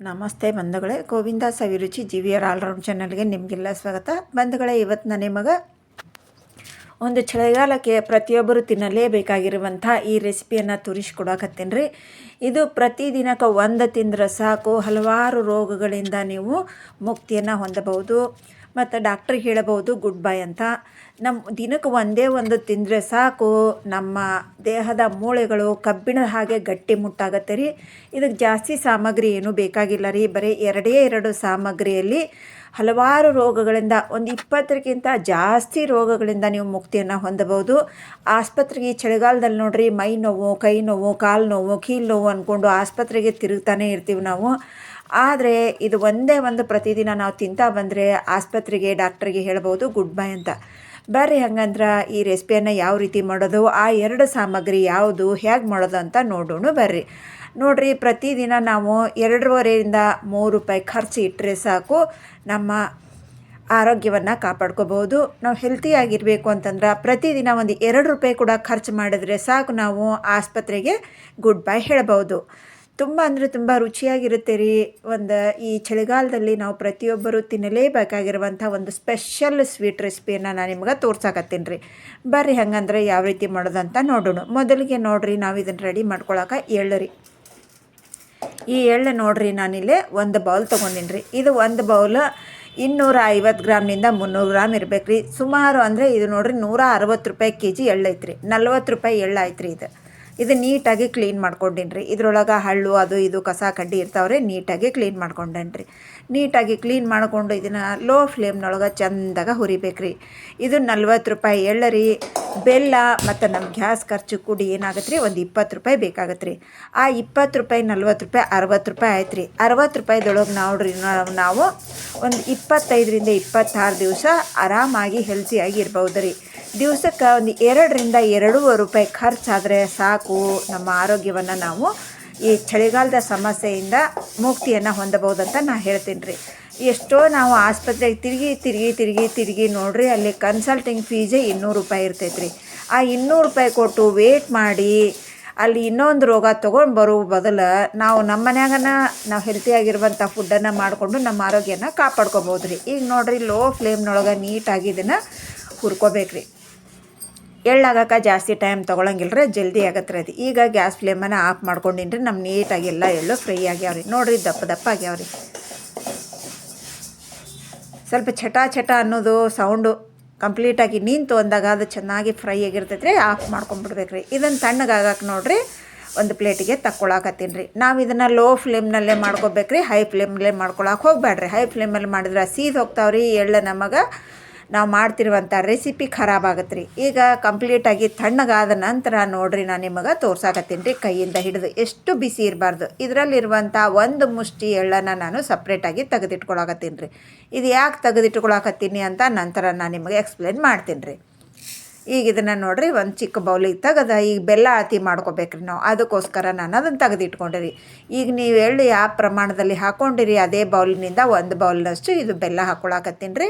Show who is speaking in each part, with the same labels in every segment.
Speaker 1: ನಮಸ್ತೆ ಬಂಧುಗಳೇ, Govinda Saviruchi G V R all round ಚಾನಲ್ಗೆ ನಿಮಗೆಲ್ಲ ಸ್ವಾಗತ. ಬಂಧುಗಳೇ ಇವತ್ತು ನಾನು ನಿಮಗೆ ಒಂದು ಚಳಿಗಾಲಕ್ಕೆ ಪ್ರತಿಯೊಬ್ಬರು ತಿನ್ನಲೇಬೇಕಾಗಿರುವಂಥ ಈ ರೆಸಿಪಿಯನ್ನು ತೋರಿಸ್ಕೊಡಕತ್ತೀನಿ ರೀ ಇದು ಪ್ರತಿದಿನಕ್ಕೆ ಒಂದು ತಿಂದರೆ ಸಾಕು. ಹಲವಾರು ರೋಗಗಳಿಂದ ನೀವು ಮುಕ್ತಿಯನ್ನು ಹೊಂದಬಹುದು. ಮತ್ತು ಡಾಕ್ಟ್ರ್ ಹೇಳಬಹುದು ಗುಡ್ ಬೈ ಅಂತ. ನಮ್ಮ ದಿನಕ್ಕೆ ಒಂದೇ ಒಂದು ತಿಂದರೆ ಸಾಕು. ನಮ್ಮ ದೇಹದ ಮೂಳೆಗಳು ಕಬ್ಬಿಣದ ಹಾಗೆ ಗಟ್ಟಿ ಮುಟ್ಟಾಗತ್ತೆ ರೀ. ಇದಕ್ಕೆ ಜಾಸ್ತಿ ಸಾಮಗ್ರಿ ಏನೂ ಬೇಕಾಗಿಲ್ಲ ರೀ. ಬರೀ ಎರಡೇ ಎರಡು ಸಾಮಗ್ರಿಯಲ್ಲಿ ಹಲವಾರು ರೋಗಗಳಿಂದ ಒಂದು ಇಪ್ಪತ್ತರಿಗಿಂತ ಜಾಸ್ತಿ ರೋಗಗಳಿಂದ ನೀವು ಮುಕ್ತಿಯನ್ನು ಹೊಂದಬಹುದು. ಆಸ್ಪತ್ರೆಗೆ ಈ ಚಳಿಗಾಲದಲ್ಲಿ ನೋಡ್ರಿ ಮೈ ನೋವು, ಕೈ ನೋವು, ಕಾಲು ನೋವು, ಕೀಲು ನೋವು ಅಂದ್ಕೊಂಡು ಆಸ್ಪತ್ರೆಗೆ ತಿರುಗ್ತಾನೆ ಇರ್ತೀವಿ ನಾವು. ಆದರೆ ಇದು ಒಂದೇ ಒಂದು ಪ್ರತಿದಿನ ನಾವು ತಿಂತಾ ಬಂದರೆ ಆಸ್ಪತ್ರೆಗೆ, ಡಾಕ್ಟ್ರಿಗೆ ಹೇಳ್ಬೋದು ಗುಡ್ ಬೈ ಅಂತ. ಬರ್ರಿ ಹಂಗಂದ್ರೆ ಈ ರೆಸಿಪಿಯನ್ನು ಯಾವ ರೀತಿ ಮಾಡೋದು, ಆ ಎರಡು ಸಾಮಗ್ರಿ ಯಾವುದು, ಹೇಗೆ ಮಾಡೋದು ಅಂತ ನೋಡೋಣ ಬರ್ರಿ. ನೋಡ್ರಿ, ಪ್ರತಿದಿನ ನಾವು ಎರಡೂವರೆಯಿಂದ ಮೂರು ರೂಪಾಯಿ ಖರ್ಚು ಇಟ್ಟರೆ ಸಾಕು, ನಮ್ಮ ಆರೋಗ್ಯವನ್ನು ಕಾಪಾಡ್ಕೋಬೋದು ನಾವು ಹೆಲ್ತಿಯಾಗಿರಬೇಕು ಅಂತಂದ್ರೆ ಪ್ರತಿದಿನ ಒಂದು ಎರಡು ರೂಪಾಯಿ ಕೂಡ ಖರ್ಚು ಮಾಡಿದ್ರೆ ಸಾಕು ನಾವು ಆಸ್ಪತ್ರೆಗೆ ಗುಡ್ ಬೈ ಹೇಳ್ಬೋದು. ತುಂಬ ಅಂದರೆ ತುಂಬ ರುಚಿಯಾಗಿರುತ್ತೆ ರೀ ಒಂದು ಈ ಚಳಿಗಾಲದಲ್ಲಿ ನಾವು ಪ್ರತಿಯೊಬ್ಬರು ತಿನ್ನಲೇಬೇಕಾಗಿರುವಂಥ ಒಂದು ಸ್ಪೆಷಲ್ ಸ್ವೀಟ್ ರೆಸಿಪಿಯನ್ನು ನಾನು ನಿಮ್ಗೆ ತೋರ್ಸಾಕತ್ತೀನಿ ರೀ ಬರ್ರಿ ಹಂಗಂದ್ರೆ ಯಾವ ರೀತಿ ಮಾಡೋದಂತ ನೋಡೋಣ. ಮೊದಲಿಗೆ ನೋಡ್ರಿ ನಾವು ಇದನ್ನು ರೆಡಿ ಮಾಡ್ಕೊಳಕ್ಕೆ ಎಳ್ಳು ರೀ. ಈ ಎಳ್ಳು ನೋಡ್ರಿ ನಾನಿಲ್ಲಿ ಒಂದು ಬೌಲ್ ತೊಗೊಂಡಿನಿ ರೀ ಇದು ಒಂದು ಬೌಲ್ ಇನ್ನೂರ ಐವತ್ತು ಗ್ರಾಮ್ನಿಂದ ಮುನ್ನೂರು ಗ್ರಾಮ್ ಇರಬೇಕು ರೀ ಸುಮಾರು ಅಂದರೆ ಇದು ನೋಡ್ರಿ ನೂರ ಅರವತ್ತು ರೂಪಾಯಿ ಕೆ ಜಿ ಎಳ್ಳು ಐತ್ರಿ. ನಲ್ವತ್ತು ರೂಪಾಯಿ ಎಳ್ಳು ಐತ್ರಿ ಇದು. ಇದು ನೀಟಾಗಿ ಕ್ಲೀನ್ ಮಾಡ್ಕೊಂಡಿನಿ ರೀ ಇದ್ರೊಳಗೆ ಹಳ್ಳು, ಅದು ಇದು, ಕಸ, ಕಡ್ಡಿ ಇರ್ತಾವ್ರೆ, ನೀಟಾಗಿ ಕ್ಲೀನ್ ಮಾಡ್ಕೊಂಡೇನಿ ರೀ ನೀಟಾಗಿ ಕ್ಲೀನ್ ಮಾಡಿಕೊಂಡು ಇದನ್ನು ಲೋ ಫ್ಲೇಮ್ನೊಳಗೆ ಚಂದಾಗ ಹುರಿಬೇಕು ರೀ ಇದು ನಲ್ವತ್ತು ರೂಪಾಯಿ ಎಳ್ಳರಿ, ಬೆಲ್ಲ ಮತ್ತು ನಮ್ಮ ಗ್ಯಾಸ್ ಖರ್ಚು ಕೂಡಿ ಏನಾಗತ್ತೆ ರೀ ಒಂದು ಇಪ್ಪತ್ತು ರೂಪಾಯಿ ಬೇಕಾಗತ್ತೆ ರೀ ಆ ಇಪ್ಪತ್ತು ರೂಪಾಯಿ, ನಲ್ವತ್ತು ರೂಪಾಯಿ, ಅರವತ್ತು ರೂಪಾಯಿ ಆಯ್ತು ರೀ ಅರವತ್ತು ರೂಪಾಯಿದೊಳಗೆ ನೋಡ್ರಿ ನಾವು ಒಂದು ಇಪ್ಪತ್ತೈದರಿಂದ ಇಪ್ಪತ್ತಾರು ದಿವಸ ಆರಾಮಾಗಿ ಹೆಲ್ತಿಯಾಗಿ ಇರ್ಬೋದು ರೀ ದಿವ್ಸಕ್ಕೆ ಒಂದು ಎರಡರಿಂದ ಎರಡೂವರೆ ರೂಪಾಯಿ ಖರ್ಚಾದರೆ ಸಾಕು. ನಮ್ಮ ಆರೋಗ್ಯವನ್ನು ನಾವು ಈ ಚಳಿಗಾಲದ ಸಮಸ್ಯೆಯಿಂದ ಮುಕ್ತಿಯನ್ನು ಅಂತ ನಾನು ಹೇಳ್ತೀನಿ ರೀ ಎಷ್ಟೋ ನಾವು ಆಸ್ಪತ್ರೆಗೆ ತಿರುಗಿ ತಿರುಗಿ ತಿರುಗಿ ತಿರುಗಿ ನೋಡ್ರಿ, ಅಲ್ಲಿ ಕನ್ಸಲ್ಟಿಂಗ್ ಫೀಸೇ ಇನ್ನೂರು ರೂಪಾಯಿ ಇರ್ತೈತೆ ಆ ಇನ್ನೂರು ರೂಪಾಯಿ ಕೊಟ್ಟು ವೇಟ್ ಮಾಡಿ, ಅಲ್ಲಿ ಇನ್ನೊಂದು ರೋಗ ತೊಗೊಂಡು ಬರೋ ಬದಲು ನಾವು ನಮ್ಮ ಮನ್ಯಾಗನ ನಾವು ಹೆಲ್ತಿಯಾಗಿರುವಂಥ ಫುಡ್ಡನ್ನು ಮಾಡಿಕೊಂಡು ನಮ್ಮ ಆರೋಗ್ಯನ ಕಾಪಾಡ್ಕೋಬೋದು ರೀ ಈಗ ನೋಡಿರಿ ಲೋ ಫ್ಲೇಮ್ನೊಳಗೆ ನೀಟಾಗಿ ಇದನ್ನು ಹುರ್ಕೋಬೇಕು ರೀ ಎಳ್ಳಾಗಕ್ಕೆ ಜಾಸ್ತಿ ಟೈಮ್ ತೊಗೊಳಂಗಿಲ್ಲ ರೀ ಜಲ್ದಿ ಆಗತ್ತೆ ರೀ ಅದು. ಈಗ ಗ್ಯಾಸ್ ಫ್ಲೇಮನ್ನು ಆಫ್ ಮಾಡ್ಕೊಂಡಿನಿ ರೀ ನಮ್ಮ ನೀಟಾಗಿ ಎಲ್ಲ ಎಳ್ಳು ಫ್ರೈ ಆಗ್ಯಾವ್ರಿ. ನೋಡಿರಿ, ದಪ್ಪ ದಪ್ಪ ಆಗ್ಯಾವ್ರಿ. ಸ್ವಲ್ಪ ಚಟ ಚಟ ಅನ್ನೋದು ಸೌಂಡು ಕಂಪ್ಲೀಟಾಗಿ ನಿಂತು ಅಂದಾಗ ಅದು ಚೆನ್ನಾಗಿ ಫ್ರೈ ಆಗಿರ್ತೈತೆ ರೀ ಆಫ್ ಮಾಡ್ಕೊಂಡ್ಬಿಡ್ಬೇಕು ರೀ ಇದನ್ನು ತಣ್ಣಗಾಗಕ್ಕೆ ನೋಡಿರಿ, ಒಂದು ಪ್ಲೇಟಿಗೆ ತಕ್ಕೊಳಕತ್ತೀನಿ ರೀ ನಾವು ಇದನ್ನು ಲೋ ಫ್ಲೇಮ್ನಲ್ಲೇ ಮಾಡ್ಕೋಬೇಕು ರೀ ಹೈ ಫ್ಲೇಮ್ನಲ್ಲೇ ಮಾಡ್ಕೊಳಕ್ಕೆ ಹೋಗ್ಬೇಡ್ರಿ ಹೈ ಫ್ಲೇಮಲ್ಲಿ ಮಾಡಿದ್ರೆ ಸೀದ್ ಹೋಗ್ತಾವ್ರಿ ಎಳ್ಳು ನಮಗೆ ನಾವು ಮಾಡ್ತಿರುವಂಥ ರೆಸಿಪಿ ಖರಾಬ್ ಆಗತ್ತೆ ರೀ ಈಗ ಕಂಪ್ಲೀಟಾಗಿ ತಣ್ಣಗಾದ ನಂತರ ನೋಡ್ರಿ ನಾನು ನಿಮಗೆ ತೋರ್ಸಾಕತ್ತೀನಿ ರೀ, ಕೈಯಿಂದ ಹಿಡಿದು. ಎಷ್ಟು ಬಿಸಿ ಇರಬಾರ್ದು. ಇದರಲ್ಲಿರುವಂಥ ಒಂದು ಮುಷ್ಟಿ ಎಳ್ಳನ್ನು ನಾನು ಸಪ್ರೇಟಾಗಿ ತೆಗೆದಿಟ್ಕೊಳಕತ್ತೀನಿ ರೀ. ಇದು ಯಾಕೆ ತೆಗೆದಿಟ್ಕೊಳಕತ್ತೀನಿ ಅಂತ ನಂತರ ನಾನು ನಿಮಗೆ ಎಕ್ಸ್ಪ್ಲೇನ್ ಮಾಡ್ತೀನಿ ರೀ. ಈಗ ಇದನ್ನು ನೋಡ್ರಿ ಒಂದು ಚಿಕ್ಕ ಬೌಲಿಗೆ ತೆಗೆದ ಈಗ ಬೆಲ್ಲ ಅತಿ ಮಾಡ್ಕೋಬೇಕ್ರಿ ನಾವು. ಅದಕ್ಕೋಸ್ಕರ ನಾನು ಅದನ್ನು ತೆಗೆದಿಟ್ಕೊಂಡಿರಿ. ಈಗ ನೀವು ಹೇಳಿ ಯಾವ ಪ್ರಮಾಣದಲ್ಲಿ ಹಾಕ್ಕೊಂಡಿರಿ ಅದೇ ಬೌಲಿನಿಂದ ಒಂದು ಬೌಲ್ನಷ್ಟು ಇದು ಬೆಲ್ಲ ಹಾಕ್ಕೊಳಕತ್ತೀನಿ ರೀ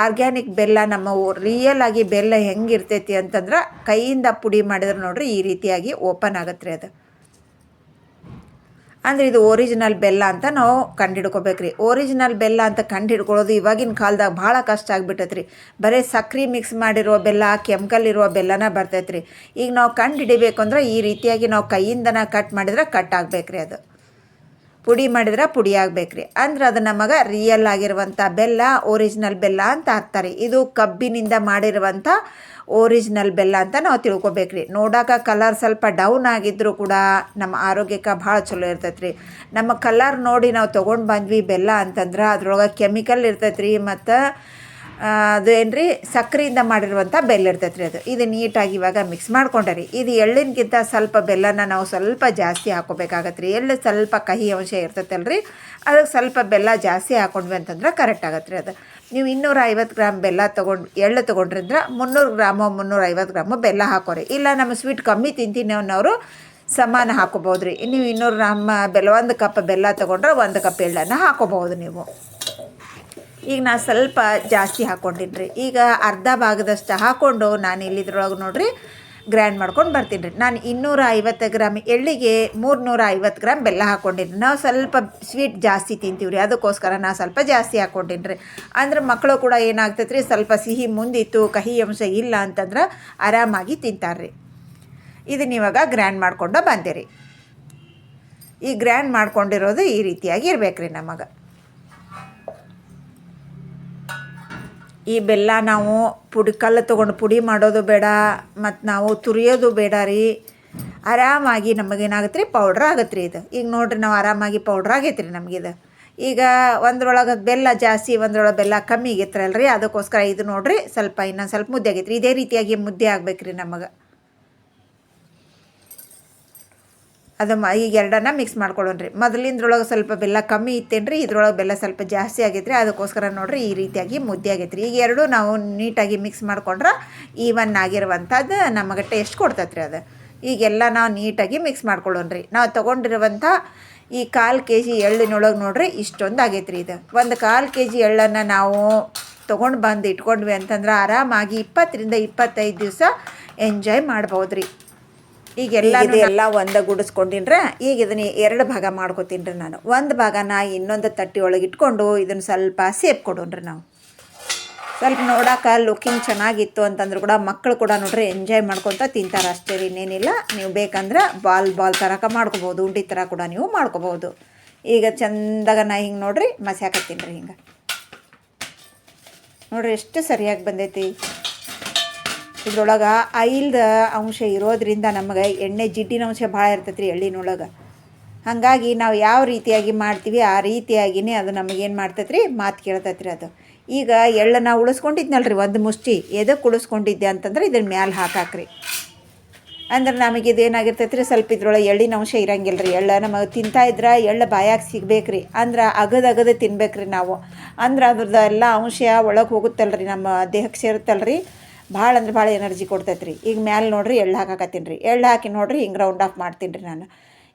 Speaker 1: ಆರ್ಗ್ಯಾನಿಕ್ ಬೆಲ್ಲ ನಮ್ಮ ರಿಯಲ್ ಆಗಿ ಬೆಲ್ಲ ಹೆಂಗಿರ್ತೈತಿ ಅಂತಂದ್ರೆ ಕೈಯಿಂದ ಪುಡಿ ಮಾಡಿದ್ರೆ ನೋಡ್ರಿ ಈ ರೀತಿಯಾಗಿ ಓಪನ್ ಆಗತ್ತೆ ರೀ ಅದು. ಅಂದರೆ ಇದು ಒರಿಜಿನಲ್ ಬೆಲ್ಲ ಅಂತ ನಾವು ಕಂಡು ರೀ ಒರಿಜಿನಲ್ ಬೆಲ್ಲ ಅಂತ ಕಂಡು ಹಿಡ್ಕೊಳ್ಳೋದು ಇವಾಗಿನ ಕಾಲದಾಗ ಭಾಳ ಕಷ್ಟ ಆಗ್ಬಿಟ್ಟೈತೆ ರೀ ಬರೀ ಸಕ್ರೆ ಮಿಕ್ಸ್ ಮಾಡಿರೋ ಬೆಲ್ಲ, ಕೆಮಿಕಲ್ ಇರೋ ಬೆಲ್ಲನ ಬರ್ತೈತ್ರಿ. ಈಗ ನಾವು ಕಂಡು ಹಿಡಿಬೇಕು ಅಂದ್ರೆ ಈ ರೀತಿಯಾಗಿ ನಾವು ಕೈಯಿಂದನ ಕಟ್ ಮಾಡಿದ್ರೆ ಕಟ್ ಆಗಬೇಕ್ರಿ ಅದು. ಪುಡಿ ಮಾಡಿದ್ರೆ ಪುಡಿ ಆಗ್ಬೇಕ್ರಿ. ಅಂದ್ರೆ ಅದು ನಮಗೆ ರಿಯಲ್ ಆಗಿರುವಂಥ ಬೆಲ್ಲ ಒರಿಜಿನಲ್ ಬೆಲ್ಲ ಅಂತ ಹಾಕ್ತಾರೆ. ಇದು ಕಬ್ಬಿನಿಂದ ಮಾಡಿರುವಂಥ ಒರಿಜಿನಲ್ ಬೆಲ್ಲ ಅಂತ ನಾವು ತಿಳ್ಕೊಬೇಕ್ರಿ. ನೋಡೋಕೆ ಕಲರ್ ಸ್ವಲ್ಪ ಡೌನ್ ಆಗಿದ್ರೂ ಕೂಡ ನಮ್ಮ ಆರೋಗ್ಯಕ್ಕೆ ಭಾಳ ಚಲೋ ಇರ್ತೈತೆ ನಮ್ಮ ಕಲರ್ ನೋಡಿ ನಾವು ತೊಗೊಂಡು ಬಂದ್ವಿ ಬೆಲ್ಲ ಅಂತಂದ್ರೆ ಅದ್ರೊಳಗೆ ಕೆಮಿಕಲ್ ಇರ್ತೈತೆ ರೀ ಮತ್ತು ಅದು ಏನು ರೀ ಸಕ್ಕರೆಯಿಂದ ಮಾಡಿರುವಂಥ ಬೆಲ್ಲ ಇರ್ತೈತೆ ರೀ ಅದು. ಇದು ನೀಟಾಗಿ ಇವಾಗ ಮಿಕ್ಸ್ ಮಾಡ್ಕೊಂಡೆ ರೀ ಇದು ಎಳ್ಳಿನಗಿಂತ ಸ್ವಲ್ಪ ಬೆಲ್ಲನ ನಾವು ಸ್ವಲ್ಪ ಜಾಸ್ತಿ ಹಾಕೋಬೇಕಾಗತ್ತೆ ರೀ ಎಳ್ಳು ಸ್ವಲ್ಪ ಕಹಿ ಅಂಶ ಇರ್ತೈತಲ್ಲ ರೀ ಅದಕ್ಕೆ ಸ್ವಲ್ಪ ಬೆಲ್ಲ ಜಾಸ್ತಿ ಹಾಕೊಂಡ್ವಿ ಅಂತಂದ್ರೆ ಕರೆಕ್ಟ್ ಆಗತ್ತೆ ರೀ ಅದು. ನೀವು ಇನ್ನೂರ ಐವತ್ತು ಗ್ರಾಮ್ ಬೆಲ್ಲ ತೊಗೊಂಡು, ಎಳ್ಳು ತೊಗೊಂಡ್ರಿಂದ ಮುನ್ನೂರು ಗ್ರಾಮು ಮುನ್ನೂರ ಐವತ್ತು ಗ್ರಾಮು ಬೆಲ್ಲ ಹಾಕೋರಿ. ಇಲ್ಲ ನಮ್ಮ ಸ್ವೀಟ್ ಕಮ್ಮಿ ತಿಂತೀನಿ ಅನ್ನೋರು ಸಮಾನ ಹಾಕೋಬೋದು ರೀ ನೀವು ಇನ್ನೂರು ಗ್ರಾಮ್ ಬೆಲ್ಲ, ಒಂದು ಕಪ್ ಬೆಲ್ಲ ತೊಗೊಂಡ್ರೆ ಒಂದು ಕಪ್ ಎಳ್ಳನ್ನು ಹಾಕೋಬೋದು ನೀವು. ಈಗ ನಾ ಸ್ವಲ್ಪ ಜಾಸ್ತಿ ಹಾಕ್ಕೊಂಡಿನಿ ರೀ ಈಗ ಅರ್ಧ ಭಾಗದಷ್ಟು ಹಾಕ್ಕೊಂಡು ನಾನು ಇಲ್ಲಿದ್ರೊಳಗೆ ನೋಡ್ರಿ ಗ್ರ್ಯಾಂಡ್ ಮಾಡ್ಕೊಂಡು ಬರ್ತೀನಿ ರೀ ನಾನು ಇನ್ನೂರ ಐವತ್ತು ಗ್ರಾಮ್ ಎಳ್ಳಿಗೆ ಮೂರ್ನೂರ ಐವತ್ತು ಗ್ರಾಮ್ ಬೆಲ್ಲ ಹಾಕ್ಕೊಂಡಿನಿ ನಾವು ಸ್ವಲ್ಪ ಸ್ವೀಟ್ ಜಾಸ್ತಿ ತಿಂತೀವಿ ರೀ ಅದಕ್ಕೋಸ್ಕರ ನಾ ಸ್ವಲ್ಪ ಜಾಸ್ತಿ ಹಾಕ್ಕೊಂಡಿನಿ ರೀ ಅಂದ್ರೆ ಮಕ್ಕಳು ಕೂಡ ಏನಾಗ್ತೈತೆ ರೀ ಸ್ವಲ್ಪ ಸಿಹಿ ಮುಂದಿತ್ತು, ಕಹಿ ಅಂಶ ಇಲ್ಲ ಅಂತಂದ್ರೆ ಆರಾಮಾಗಿ ತಿಂತಾರೆ ರೀ ಇದನ್ನ ಇವಾಗ ಗ್ರ್ಯಾಂಡ್ ಮಾಡ್ಕೊಂಡು ಬಂದಿರಿ. ಈ ಗ್ರ್ಯಾಂಡ್ ಮಾಡ್ಕೊಂಡಿರೋದು ಈ ರೀತಿಯಾಗಿ ಇರ್ಬೇಕು ರೀ ನಮಗೆ. ಈ ಬೆಲ್ಲ ನಾವು ಪುಡಿ ಕಲ್ಲು ತೊಗೊಂಡು ಪುಡಿ ಮಾಡೋದು ಬೇಡ, ಮತ್ತು ನಾವು ತುರಿಯೋದು ಬೇಡ ರೀ. ಆರಾಮಾಗಿ ನಮಗೇನಾಗತ್ತೆ ರೀ ಪೌಡ್ರ್ ಆಗತ್ತೆ ರೀ ಇದು. ಈಗ ನೋಡ್ರಿ ನಾವು ಆರಾಮಾಗಿ ಪೌಡ್ರ್ ಆಗೈತೆ ರೀ ನಮಗಿದು ಈಗ ಒಂದ್ರೊಳಗೆ ಬೆಲ್ಲ ಜಾಸ್ತಿ, ಒಂದ್ರೊಳಗೆ ಬೆಲ್ಲ ಕಮ್ಮಿ ಆಗೈತ್ರಲ್ಲ ರೀ ಅದಕ್ಕೋಸ್ಕರ ಇದು ನೋಡಿರಿ, ಸ್ವಲ್ಪ ಇನ್ನೊಂದು ಸ್ವಲ್ಪ ಮುದ್ದೆ ಆಗೈತೆ ರೀ ಇದೇ ರೀತಿಯಾಗಿ ಮುದ್ದೆ ಆಗ್ಬೇಕು ರೀ ನಮಗೆ. ಅದು ಮ ಈಗ ಎರಡನ್ನ ಮಿಕ್ಸ್ ಮಾಡ್ಕೊಳ್ಳೋಣ ರೀ ಮೊದಲಿಂದ್ರೊಳಗೆ ಸ್ವಲ್ಪ ಬೆಲ್ಲ ಕಮ್ಮಿ ಇತ್ತೇನು ರೀ ಇದ್ರೊಳಗೆ ಬೆಲ್ಲ ಸ್ವಲ್ಪ ಜಾಸ್ತಿ ಆಗೈತ್ರಿ. ಅದಕ್ಕೋಸ್ಕರ ನೋಡ್ರಿ ಈ ರೀತಿಯಾಗಿ ಮುದ್ದೆ ಆಗೈತ್ರಿ. ಈಗ ಎರಡು ನಾವು ನೀಟಾಗಿ ಮಿಕ್ಸ್ ಮಾಡ್ಕೊಂಡ್ರೆ ಈವನ್ ಆಗಿರುವಂಥದ್ದು ನಮಗೆ ಟೇಸ್ಟ್ ಕೊಡ್ತೈತ್ರಿ ಅದು. ಈಗೆಲ್ಲ ನಾವು ನೀಟಾಗಿ ಮಿಕ್ಸ್ ಮಾಡ್ಕೊಳ್ಳೋಣ ರೀ ನಾವು ತೊಗೊಂಡಿರುವಂಥ ಈ ಕಾಲು ಕೆ ಜಿ ಎಳ್ಳಿನೊಳಗೆ ನೋಡ್ರಿ ಇಷ್ಟೊಂದು ಆಗೈತ್ರಿ ಇದು. ಒಂದು ಕಾಲು ಕೆ ಜಿ ಎಳ್ಳನ್ನು ನಾವು ತೊಗೊಂಡು ಬಂದು ಇಟ್ಕೊಂಡ್ವಿ ಅಂತಂದ್ರೆ ಆರಾಮಾಗಿ ಇಪ್ಪತ್ತರಿಂದ ಇಪ್ಪತ್ತೈದು ದಿವಸ ಎಂಜಾಯ್ ಮಾಡ್ಬೋದು ರೀ ಈಗೆಲ್ಲ ಎಲ್ಲ ಒಂದ ಗುಡಿಸ್ಕೊಂಡಿನ್ರ ಈಗ ಇದನ್ನ ಎರಡು ಭಾಗ ಮಾಡ್ಕೊತೀನಿ ರೀ ನಾನು. ಒಂದು ಭಾಗನ ಇನ್ನೊಂದು ತಟ್ಟಿ ಒಳಗೆ ಇಟ್ಕೊಂಡು ಇದನ್ನು ಸ್ವಲ್ಪ ಸೇಪ್ ಕೊಡೋಣ್ರಿ ನಾವು. ಸ್ವಲ್ಪ ನೋಡೋಕೆ ಲುಕಿಂಗ್ ಚೆನ್ನಾಗಿತ್ತು ಅಂತಂದ್ರೆ ಕೂಡ ಮಕ್ಕಳು ಕೂಡ ನೋಡ್ರಿ ಎಂಜಾಯ್ ಮಾಡ್ಕೊತ ತಿಂತಾರೆ ಅಷ್ಟೇ ರೀ ಇನ್ನೇನಿಲ್ಲ. ನೀವು ಬೇಕಂದ್ರೆ ಬಾಲ್ ಬಾಲ್ ಥರಕ ಮಾಡ್ಕೋಬಹುದು ಉಂಡಿ ಥರ ಕೂಡ ನೀವು ಮಾಡ್ಕೋಬಹುದು ಈಗ ಚಂದಾಗ ನಾ ಹಿಂಗೆ ನೋಡ್ರಿ ಮಸ್ಯಾಕತ್ತೀನಿ ರೀ ಹಿಂಗೆ. ನೋಡ್ರಿ ಎಷ್ಟು ಸರಿಯಾಗಿ ಬಂದೈತಿ. ಇದ್ರೊಳಗೆ ಆಯಿಲ್ದ ಅಂಶ ಇರೋದ್ರಿಂದ ನಮಗೆ ಎಣ್ಣೆ ಜಿಡ್ಡಿನ ಅಂಶ ಭಾಳ ಇರ್ತೈತೆ ಎಳ್ಳಿನೊಳಗೆ. ಹಾಗಾಗಿ ನಾವು ಯಾವ ರೀತಿಯಾಗಿ ಮಾಡ್ತೀವಿ ಆ ರೀತಿಯಾಗಿಯೇ ಅದು ನಮಗೇನು ಮಾಡ್ತೈತೆ ರೀ ಮಾತು ಕೇಳ್ತೈತೆ ರೀ ಅದು. ಈಗ ಎಳ್ಳನ್ನು ಉಳಿಸ್ಕೊಂಡಿದ್ನಲ್ಲ ರೀ ಒಂದು ಮುಷ್ಟಿ. ಎದಕ್ಕೆ ಉಳಿಸ್ಕೊಂಡಿದ್ದೆ ಅಂತಂದ್ರೆ ಇದನ್ನ ಮ್ಯಾಲೆ ಹಾಕಾಕ್ರಿ. ಅಂದ್ರೆ ನಮಗೆ ಇದೇನಾಗಿರ್ತೈತೆ ರೀ ಸ್ವಲ್ಪ ಇದ್ರೊಳಗೆ ಎಳ್ಳಿನ ಅಂಶ ಇರಂಗಿಲ್ಲ ರೀ ಎಳ್ಳು ನಮಗೆ ತಿಂತಾ ಇದ್ರೆ ಎಳ್ಳು ಬಾಯಾಗ ಸಿಗ್ಬೇಕು ಅಂದ್ರೆ ಅಗದ ಅಗದ ತಿನ್ಬೇಕು ನಾವು. ಅಂದ್ರೆ ಅದ್ರದ್ದು ಎಲ್ಲ ಅಂಶ ಒಳಗೆ ಹೋಗುತ್ತಲ್ಲ ರೀ ನಮ್ಮ ದೇಹಕ್ಕೆ ಸೇರುತ್ತಲ್ಲ ರೀ ಭಾಳ ಅಂದ್ರೆ ಭಾಳ ಎನರ್ಜಿ ಕೊಡ್ತೈತೆ ರೀ ಈಗ ಮ್ಯಾಲೆ ನೋಡ್ರಿ ಎಳ್ಳು ಹಾಕಾಕತ್ತೀನಿ ರೀ. ಎಳ್ಳು ಹಾಕಿ ನೋಡ್ರಿ ಹಿಂಗೆ ರೌಂಡ್ ಆಫ್ ಮಾಡ್ತೀನಿ ರೀ ನಾನು.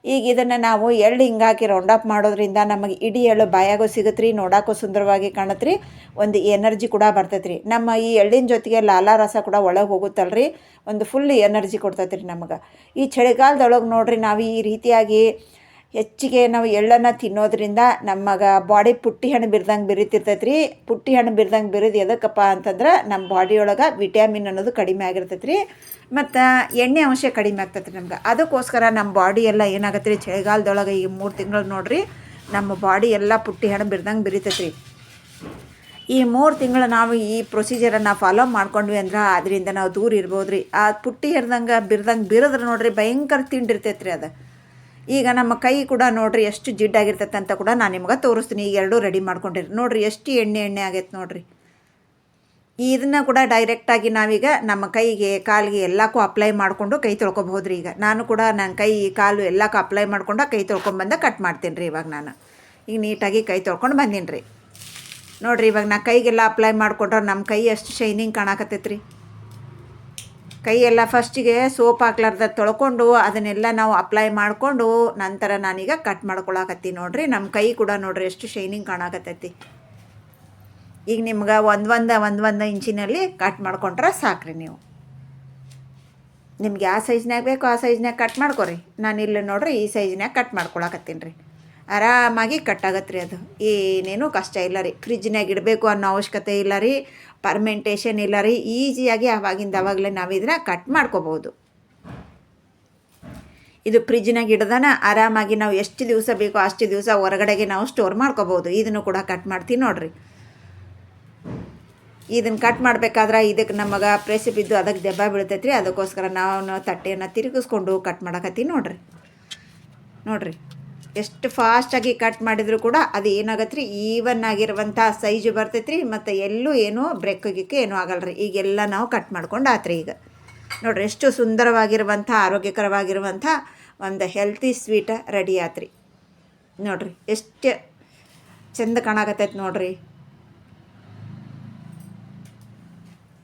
Speaker 1: ಈಗ ಇದನ್ನು ನಾವು ಎಳ್ಳು ಹಿಂಗೆ ಹಾಕಿ ರೌಂಡ್ ಆಫ್ ಮಾಡೋದ್ರಿಂದ ನಮಗೆ ಇಡೀ ಎಳ್ಳು ಬಾಯಾಗೂ ಸಿಗುತ್ತೆ ರೀ ನೋಡೋಕ್ಕೂ ಸುಂದರವಾಗಿ ಕಾಣತ್ರಿ, ಒಂದು ಎನರ್ಜಿ ಕೂಡ ಬರ್ತೈತೆ ರೀ ನಮ್ಮ ಈ ಎಳ್ಳಿನ ಜೊತೆಗೆ ಲಾಲಾ ರಸ ಕೂಡ ಒಳಗೆ ಹೋಗುತ್ತಲ್ಲ ರೀ ಒಂದು ಫುಲ್ ಎನರ್ಜಿ ಕೊಡ್ತೈತೆ ರೀ ನಮಗೆ. ಈ ಚಳಿಗಾಲದೊಳಗೆ ನೋಡ್ರಿ ನಾವು ಈ ರೀತಿಯಾಗಿ ಹೆಚ್ಚಿಗೆ ನಾವು ಎಳ್ಳನ್ನು ತಿನ್ನೋದ್ರಿಂದ ನಮಗೆ ಬಾಡಿ ಪುಟ್ಟಿ ಹಣ್ಣು ಬಿರ್ದಂಗೆ ಬಿರಿತಿರ್ತೈತೆ ರೀ ಪುಟ್ಟಿ ಹಣ್ಣು ಬಿರ್ದಂಗೆ ಬಿರಿದು ಎದಕ್ಕಪ್ಪ ಅಂತಂದ್ರೆ ನಮ್ಮ ಬಾಡಿಯೊಳಗೆ ವಿಟ್ಯಾಮಿನ್ ಅನ್ನೋದು ಕಡಿಮೆ ಆಗಿರ್ತೈತೆ ರೀ ಮತ್ತು ಎಣ್ಣೆ ಅಂಶ ಕಡಿಮೆ ಆಗ್ತೈತೆ ನಮ್ಗೆ. ಅದಕ್ಕೋಸ್ಕರ ನಮ್ಮ ಬಾಡಿ ಎಲ್ಲ ಏನಾಗತ್ತೆ ರೀ ಚಳಿಗಾಲದೊಳಗೆ ಈ ಮೂರು ತಿಂಗಳು ನೋಡ್ರಿ ನಮ್ಮ ಬಾಡಿ ಎಲ್ಲ ಪುಟ್ಟಿ ಹಣ್ಣು ಬಿರ್ದಂಗೆ ಬಿರಿತೈತೆ ರೀ ಈ ಮೂರು ತಿಂಗಳು ನಾವು ಈ ಪ್ರೊಸೀಜರನ್ನು ಫಾಲೋ ಮಾಡ್ಕೊಂಡ್ವಿ ಅಂದ್ರೆ ಅದರಿಂದ ನಾವು ದೂರ ಇರ್ಬೋದು ರೀ ಆ ಪುಟ್ಟಿ ಹಿಡ್ದಂಗೆ ಬಿರ್ದಂಗೆ ಬಿರಿದ್ರೆ ನೋಡ್ರಿ, ಭಯಂಕರ ತಿಂಡಿರ್ತೈತೆ ರೀ ಅದು. ಈಗ ನಮ್ಮ ಕೈ ಕೂಡ ನೋಡ್ರಿ ಎಷ್ಟು ಜಿಡ್ಡಾಗಿರ್ತೈತೆ ಅಂತ ಕೂಡ ನಾನು ನಿಮ್ಗೆ ತೋರಿಸ್ತೀನಿ. ಈಗ ಎರಡೂ ರೆಡಿ ಮಾಡ್ಕೊಂಡಿರಿ. ನೋಡ್ರಿ ಎಷ್ಟು ಎಣ್ಣೆ ಎಣ್ಣೆ ಆಗೈತೆ ನೋಡ್ರಿ. ಇದನ್ನ ಕೂಡ ಡೈರೆಕ್ಟಾಗಿ ನಾವೀಗ ನಮ್ಮ ಕೈಗೆ, ಕಾಲಿಗೆ ಎಲ್ಲಕ್ಕೂ ಅಪ್ಲೈ ಮಾಡಿಕೊಂಡು ಕೈ ತೊಳ್ಕೊಬಹುದು ರೀ ಈಗ. ನಾನು ಕೂಡ ನನ್ನ ಕೈ, ಕಾಲು ಎಲ್ಲಕ್ಕೂ ಅಪ್ಲೈ ಮಾಡ್ಕೊಂಡು ಕೈ ತೊಳ್ಕೊಂಬಂದ ಕಟ್ ಮಾಡ್ತೀನಿ ರೀ ಇವಾಗ ನಾನು. ಈಗ ನೀಟಾಗಿ ಕೈ ತೊಳ್ಕೊಂಡು ಬಂದೀನಿ ರೀ ನೋಡಿರಿ ಇವಾಗ ನಾ ಕೈಗೆಲ್ಲ ಅಪ್ಲೈ ಮಾಡ್ಕೊಂಡ್ರೆ ನಮ್ಮ ಕೈ ಎಷ್ಟು ಶೈನಿಂಗ್ ಕಾಣಕತ್ತೈತೆ ರೀ ಕೈಯೆಲ್ಲ ಫಸ್ಟಿಗೆ ಸೋಪ್ ಹಾಕ್ಲಾರ್ದ ತೊಳ್ಕೊಂಡು ಅದನ್ನೆಲ್ಲ ನಾವು ಅಪ್ಲೈ ಮಾಡಿಕೊಂಡು ನಂತರ ನಾನೀಗ ಕಟ್ ಮಾಡ್ಕೊಳಕತ್ತೀನಿ ನೋಡ್ರಿ. ನಮ್ಮ ಕೈ ಕೂಡ ನೋಡ್ರಿ ಎಷ್ಟು ಶೈನಿಂಗ್ ಕಾಣಕತ್ತೈತಿ. ಈಗ ನಿಮ್ಗೆ ಒಂದು ಒಂದು ಒಂದು ಒಂದು ಇಂಚಿನಲ್ಲಿ ಕಟ್ ಮಾಡ್ಕೊಂಡ್ರೆ ಸಾಕ್ರಿ ನೀವು. ನಿಮ್ಗೆ ಯಾವ ಸೈಜ್ನಾಗ ಬೇಕು, ಆ ಸೈಜ್ನಾಗ ಕಟ್ ಮಾಡ್ಕೊರಿ. ನಾನು ಇಲ್ಲಿ ನೋಡ್ರಿ ಈ ಸೈಜ್ನಾಗ ಕಟ್ ಮಾಡ್ಕೊಳಕತ್ತೀನಿ ರೀ. ಆರಾಮಾಗಿ ಕಟ್ ಆಗತ್ತೆ ರೀ ಅದು. ಏನೇನು ಕಷ್ಟ ಇಲ್ಲ ರೀ. ಫ್ರಿಜ್ನಾಗ ಇಡಬೇಕು ಅನ್ನೋ ಅವಶ್ಯಕತೆ ಇಲ್ಲ ರೀ. ಪರ್ಮೆಂಟೇಷನ್ ಇಲ್ಲ ರೀ, ಈಸಿಯಾಗಿ ಆವಾಗಿಂದ ಆವಾಗಲೇ ನಾವು ಇದನ್ನ ಕಟ್ ಮಾಡ್ಕೋಬೋದು ಇದು ಫ್ರಿಜ್ನಾಗ ಇಡ್ದಾನ ಆರಾಮಾಗಿ ನಾವು ಎಷ್ಟು ದಿವಸ ಬೇಕೋ ಅಷ್ಟು ದಿವಸ ಹೊರಗಡೆಗೆ ನಾವು ಸ್ಟೋರ್ ಮಾಡ್ಕೋಬೋದು ಇದನ್ನು ಕೂಡ ಕಟ್ ಮಾಡ್ತೀವಿ ನೋಡ್ರಿ. ಇದನ್ನು ಕಟ್ ಮಾಡಬೇಕಾದ್ರೆ ಇದಕ್ಕೆ ನಮಗೆ ಪ್ರೆಸ್ ಬಿದ್ದು ಅದಕ್ಕೆ ದೆಬ್ಬ ಬೀಳ್ತೈತೆ ರೀ ಅದಕ್ಕೋಸ್ಕರ ನಾವು ತಟ್ಟೆಯನ್ನು ತಿರುಗಿಸ್ಕೊಂಡು ಕಟ್ ಮಾಡಕತ್ತೀವಿ ನೋಡ್ರಿ. ನೋಡ್ರಿ. ಎಷ್ಟು ಫಾಸ್ಟಾಗಿ ಕಟ್ ಮಾಡಿದರೂ ಕೂಡ ಅದು ಏನಾಗತ್ತೆ ರೀ ಈವನ್ ಆಗಿರುವಂಥ ಸೈಜು ಬರ್ತೈತೆ ಮತ್ತು ಎಲ್ಲೂ ಏನೂ ಬ್ರೇಕ್ ಗಿಕ್ಕು ಏನೂ ಆಗಲ್ಲ ರೀ ಈಗೆಲ್ಲ ನಾವು ಕಟ್ ಮಾಡ್ಕೊಂಡು ಆತ್ರಿ ಈಗ. ನೋಡ್ರಿ ಎಷ್ಟು ಸುಂದರವಾಗಿರುವಂಥ ಆರೋಗ್ಯಕರವಾಗಿರುವಂಥ ಒಂದು ಹೆಲ್ತಿ ಸ್ವೀಟ ರೆಡಿ ಆತ್ರಿ. ನೋಡ್ರಿ ಎಷ್ಟು ಚಂದ ಕಾಣಕತ್ತೈತೆ ನೋಡ್ರಿ.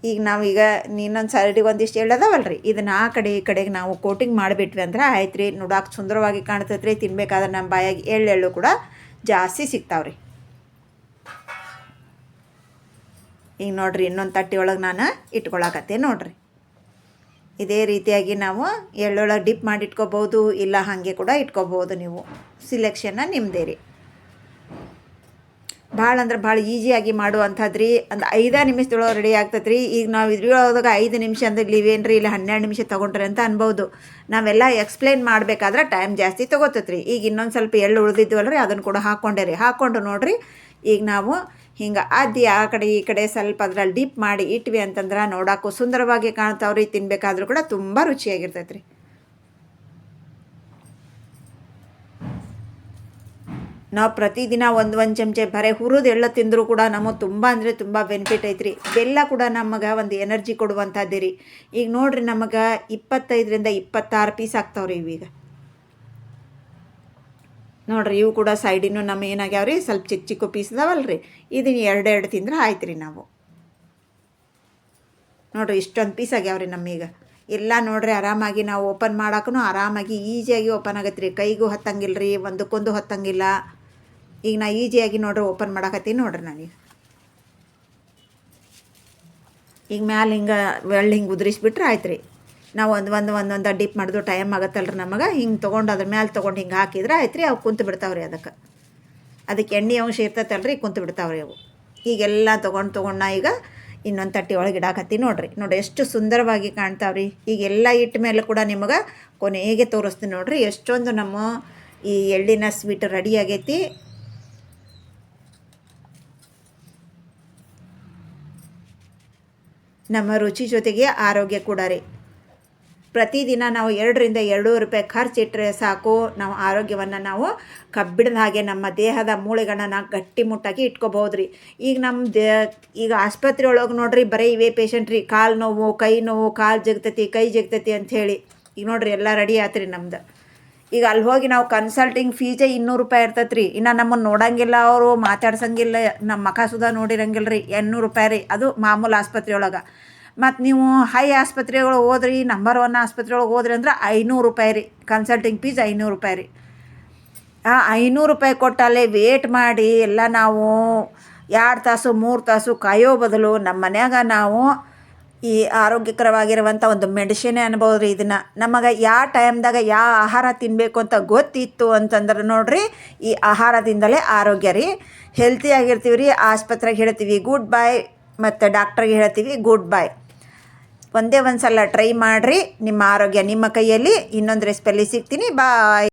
Speaker 1: ಈಗ ನಾವೀಗ ನೀನೊಂದು ಸೈಡಿಗೆ ಒಂದಿಷ್ಟು ಎಳ್ಳದವಲ್ಲ ರೀ ಇದನ್ನು ಆ ಕಡೆ ಈ ಕಡೆಗೆ ನಾವು ಕೋಟಿಂಗ್ ಮಾಡಿಬಿಟ್ವಿ ಅಂದ್ರೆ ಆಯ್ತು ರೀ ನೋಡಕ್ಕೆ ಸುಂದರವಾಗಿ ಕಾಣ್ತೈತೆ ರೀ ತಿನ್ಬೇಕಾದ್ರೆ ನಮ್ಮ ಬಾಯಾಗಿ ಎಳ್ಳು ಕೂಡ ಜಾಸ್ತಿ ಸಿಗ್ತಾವ್ರಿ. ಈಗ ನೋಡ್ರಿ ಇನ್ನೊಂದು ತಟ್ಟಿ ಒಳಗೆ ನಾನು ಇಟ್ಕೊಳಕತ್ತೆ ನೋಡ್ರಿ. ಇದೇ ರೀತಿಯಾಗಿ ನಾವು ಎಳ್ಳೊಳಗೆ ಡಿಪ್ ಮಾಡಿ ಇಟ್ಕೋಬೋದು ಇಲ್ಲ ಹಾಗೆ ಕೂಡ ಇಟ್ಕೋಬೋದು ನೀವು. ಸಿಲೆಕ್ಷನ್ನ ನಿಮ್ಮದೇ ರೀ. ಭಾಳ ಅಂದ್ರೆ ಭಾಳ ಈಸಿಯಾಗಿ ಮಾಡುವಂಥದ್ದು ರೀ ಒಂದು ಐದು ನಿಮಿಷದೊಳಗೆ ರೆಡಿ ಆಗ್ತೈತೆ ರೀ ಈಗ ನಾವು ಇದ್ರೊಳಗೆ ಐದು ನಿಮಿಷ ಅಂದ್ರೆ ಇವೇನು ರೀ ಇಲ್ಲ ಹನ್ನೆರಡು ನಿಮಿಷ ತೊಗೊಂಡ್ರಿ ಅಂತ ಅನ್ಬೋದು. ನಾವೆಲ್ಲ ಎಕ್ಸ್ಪ್ಲೇನ್ ಮಾಡಬೇಕಾದ್ರೆ ಟೈಮ್ ಜಾಸ್ತಿ ತೊಗೋತೈತೆ ರೀ ಈಗ ಇನ್ನೊಂದು ಸ್ವಲ್ಪ ಎಳ್ಳು ಉಳಿದಿದ್ವಲ್ಲ ರೀ ಅದನ್ನು ಕೂಡ ಹಾಕ್ಕೊಂಡೆ ರೀ ಹಾಕ್ಕೊಂಡು ನೋಡಿರಿ, ಈಗ ನಾವು ಹಿಂಗೆ ಅದ್ದಿ ಆ ಕಡೆ ಈ ಕಡೆ ಸ್ವಲ್ಪ ಅದ್ರಲ್ಲಿ ಡಿಪ್ ಮಾಡಿ ಇಟ್ವಿ ಅಂತಂದ್ರೆ ನೋಡೋಕ್ಕೂ ಸುಂದರವಾಗಿ ಕಾಣ್ತಾವ್ರಿ, ತಿನ್ಬೇಕಾದ್ರೂ ಕೂಡ ತುಂಬ ರುಚಿಯಾಗಿರ್ತೈತೆ ರೀ ನಾವು ಪ್ರತಿದಿನ ಒಂದು ಒಂದು ಚಮಚೆ ಬರೀ ಹುರಿದು ಎಳ್ಳು ತಿಂದರೂ ಕೂಡ ನಮಗೆ ತುಂಬ ಅಂದರೆ ತುಂಬ ಬೆನಿಫಿಟ್ ಐತ್ರಿ. ಬೆಲ್ಲ ಕೂಡ ನಮಗೆ ಒಂದು ಎನರ್ಜಿ ಕೊಡುವಂಥದ್ದೇ ರೀ ಈಗ ನೋಡ್ರಿ ನಮಗೆ ಇಪ್ಪತ್ತೈದರಿಂದ ಇಪ್ಪತ್ತಾರು ಪೀಸ್ ಆಗ್ತಾವ್ರಿ ಇವೀಗ ನೋಡ್ರಿ ಇವು ಕೂಡ ಸೈಡಿನೂ ನಮ್ಮ ಏನಾಗ್ಯಾವ್ರಿ? ಸ್ವಲ್ಪ ಚಿಕ್ಕ ಚಿಕ್ಕ ಪೀಸ್ ಅದಾವಲ್ಲ ರೀ ಇದನ್ನು ಎರಡು ಎರಡು ತಿಂದ್ರೆ ಆಯ್ತು ರೀ ನಾವು. ನೋಡ್ರಿ ಇಷ್ಟೊಂದು ಪೀಸ್ ಆಗ್ಯಾವ್ರಿ ನಮ್ಮೀಗ ಎಲ್ಲ ನೋಡ್ರಿ ಆರಾಮಾಗಿ ನಾವು ಓಪನ್ ಮಾಡೋಕ್ಕೂ ಆರಾಮಾಗಿ ಈಸಿಯಾಗಿ ಓಪನ್ ಆಗತ್ತೆ ರೀ ಕೈಗೂ ಹತ್ತಂಗಿಲ್ಲ ರೀ ಒಂದಕ್ಕೊಂದು ಹತ್ತಂಗಿಲ್ಲ. ಈಗ ನಾ ಈಜಿಯಾಗಿ ನೋಡ್ರಿ ಓಪನ್ ಮಾಡಕತ್ತೀನಿ ನೋಡ್ರಿ ನಾನೀಗ ಈಗ. ಮ್ಯಾಲೆ ಹಿಂಗೆ ಬೆಳ್ಳಿ ಹಿಂಗೆ ಉದುರಿಸ್ಬಿಟ್ರೆ ಆಯ್ತು ರೀ ನಾವು ಒಂದು ಒಂದು ಒಂದೊಂದು ಡಿಪ್ ಮಾಡಿದ್ರು ಟೈಮ್ ಆಗುತ್ತಲ್ಲ ರೀ ನಮಗೆ, ಹಿಂಗೆ ತೊಗೊಂಡು ಅದ್ರ ಮ್ಯಾಲೆ ತೊಗೊಂಡು ಹಿಂಗೆ ಹಾಕಿದ್ರೆ ಆಯ್ತು ರೀ ಅವು ಕುಂತು ಬಿಡ್ತಾವ್ರಿ ಅದಕ್ಕೆ. ಅದಕ್ಕೆ ಎಣ್ಣೆ ಅಂಶ ಇರ್ತೈತಲ್ಲ ರೀ ಕುಂತು ಬಿಡ್ತಾವ್ರಿ ಅವು. ಈಗೆಲ್ಲ ತೊಗೊಂಡು ತೊಗೊಂಡು ನಾ ಈಗ ಇನ್ನೊಂದು ತಟ್ಟಿ ಒಳಗೆ ಇಡಾಕತ್ತಿ ನೋಡ್ರಿ. ನೋಡಿ ಎಷ್ಟು ಸುಂದರವಾಗಿ ಕಾಣ್ತಾವ್ರಿ. ಈಗ ಎಲ್ಲ ಇಟ್ಟ ಮೇಲೆ ಕೂಡ ನಿಮಗೆ ಕೊನೆಗೆ ತೋರಿಸ್ತೀನಿ ನೋಡ್ರಿ. ಎಷ್ಟೊಂದು ನಮ್ಮ ಈ ಎಳ್ಳಿನ ಸ್ವೀಟ್ ರೆಡಿ ಆಗೈತಿ. ನಮ್ಮ ರುಚಿ ಜೊತೆಗೆ ಆರೋಗ್ಯ ಕೂಡ ರೀ. ಪ್ರತಿದಿನ ನಾವು ಎರಡರಿಂದ ಎರಡೂವರೆ ರೂಪಾಯಿ ಖರ್ಚಿಟ್ಟರೆ ಸಾಕು. ನಾವು ಆರೋಗ್ಯವನ್ನು ನಾವು ಕಬ್ಬಿಣದ ಹಾಗೆ ನಮ್ಮ ದೇಹದ ಮೂಳೆಗಳನ್ನ ಗಟ್ಟಿಮುಟ್ಟಾಗಿ ಇಟ್ಕೋಬೋದು ರೀ. ಈಗ ನಮ್ಮ ದೇ, ಈಗ ಆಸ್ಪತ್ರೆ ಒಳಗೆ ನೋಡ್ರಿ, ಬರೀ ಇವೇ ಪೇಷಂಟ್ ರೀ. ಕಾಲು ನೋವು, ಕೈ ನೋವು, ಕಾಲು ಜಗ್ತೈತಿ, ಕೈ ಜಗ್ತೈತಿ ಅಂಥೇಳಿ ಈಗ ನೋಡ್ರಿ ಎಲ್ಲ ರೆಡಿ ಆತ್ರಿ ನಮ್ದು. ಈಗ ಅಲ್ಲಿ ಹೋಗಿ ನಾವು ಕನ್ಸಲ್ಟಿಂಗ್ ಫೀಸೇ ಇನ್ನೂರು ರೂಪಾಯಿ ಇರ್ತೈತೆ ರೀ ಇನ್ನು ನಮ್ಮನ್ನು ನೋಡಂಗಿಲ್ಲ ಅವರು, ಮಾತಾಡ್ಸಂಗಿಲ್ಲ ನಮ್ಮ ಮಖ ಸುಧಾ ನೋಡಿರಂಗಿಲ್ಲ ರೀ ಎನ್ನೂರು ರೂಪಾಯಿ ರೀ. ಅದು ಮಾಮೂಲು ಆಸ್ಪತ್ರೆ ಒಳಗೆ ಮತ್ತು ನೀವು ಹೈ ಆಸ್ಪತ್ರೆಗಳು ಹೋದ್ರಿ ನಂಬರ್ ಒನ್ ಆಸ್ಪತ್ರೆ ಒಳಗೆ ಹೋದ್ರಿ ಅಂದ್ರೆ ಐನೂರು ರೂಪಾಯಿ ರೀ. ಕನ್ಸಲ್ಟಿಂಗ್ ಫೀಸ್ ಐನೂರು ರೂಪಾಯಿ ರೀ. ಆ ಐನೂರು ರೂಪಾಯಿ ಕೊಟ್ಟಲ್ಲೇ ವೇಟ್ ಮಾಡಿ ಎಲ್ಲ ನಾವು, ಎರಡು ತಾಸು, ಮೂರು ತಾಸು ಕಾಯೋ ಬದಲು ನಮ್ಮ ಮನ್ಯಾಗ ನಾವು ಈ ಆರೋಗ್ಯಕರವಾಗಿರುವಂಥ ಒಂದು ಮೆಡಿಸಿನೇ ಅನ್ಬೋದು ರೀ ಇದನ್ನು. ನಮಗೆ ಯಾವ ಟೈಮ್ದಾಗ ಯಾವ ಆಹಾರ ತಿನ್ನಬೇಕು ಅಂತ ಗೊತ್ತಿತ್ತು ಅಂತಂದ್ರೆ ನೋಡಿರಿ, ಈ ಆಹಾರದಿಂದಲೇ ಆರೋಗ್ಯ ರೀ. ಹೆಲ್ತಿಯಾಗಿರ್ತೀವಿ ರೀ, ಆಸ್ಪತ್ರೆಗೆ ಹೇಳ್ತೀವಿ ಗುಡ್ ಬಾಯ್ ಮತ್ತು ಡಾಕ್ಟ್ರಿಗೆ ಹೇಳ್ತೀವಿ ಗುಡ್ ಬಾಯ್ ಒಂದೇ ಒಂದು ಸಲ ಟ್ರೈ ಮಾಡಿರಿ, ನಿಮ್ಮ ಆರೋಗ್ಯ ನಿಮ್ಮ ಕೈಯಲ್ಲಿ. ಇನ್ನೊಂದು ರೆಸಿಪಿಯಲ್ಲಿ ಸಿಗ್ತೀನಿ. ಬಾಯ್